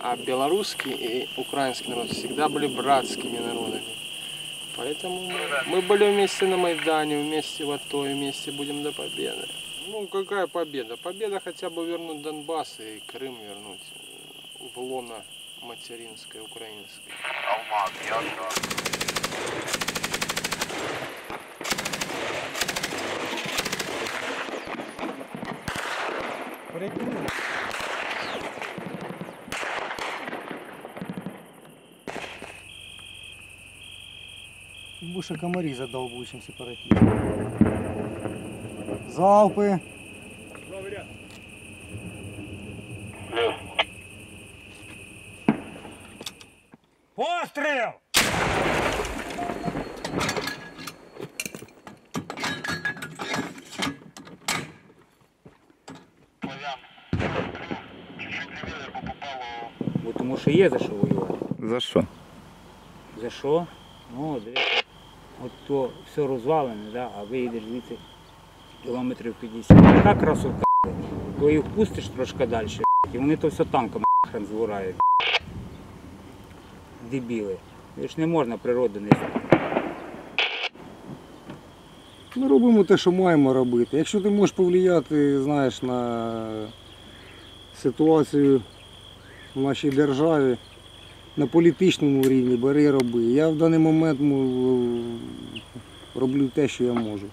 А белорусский и украинский народ всегда были братскими народами. Поэтому мы, мы были вместе на Майдане, вместе в АТО, вместе будем до победы. Ну, какая победа? Победа хотя бы вернуть Донбасс и Крым вернуть в лоно материнской, украинской. Больше комари задолбу, чем сепаратисты. Залпы. Пострел! Бо тому що є за що воювати. За що? За що? Ну, дивіться, от то все розвалене, да, а виїдеш звідси кілометрів 50. Така красота, то їх пустиш трошки далі, і вони то все танком хрен збирають. Дебіли. Ж не можна природу не Ми робимо те, що маємо робити. Якщо ти можеш повлияти, знаєш, на ситуацію в нашій державі на політичному рівні, бери роби. Я в даний момент роблю те, що я можу.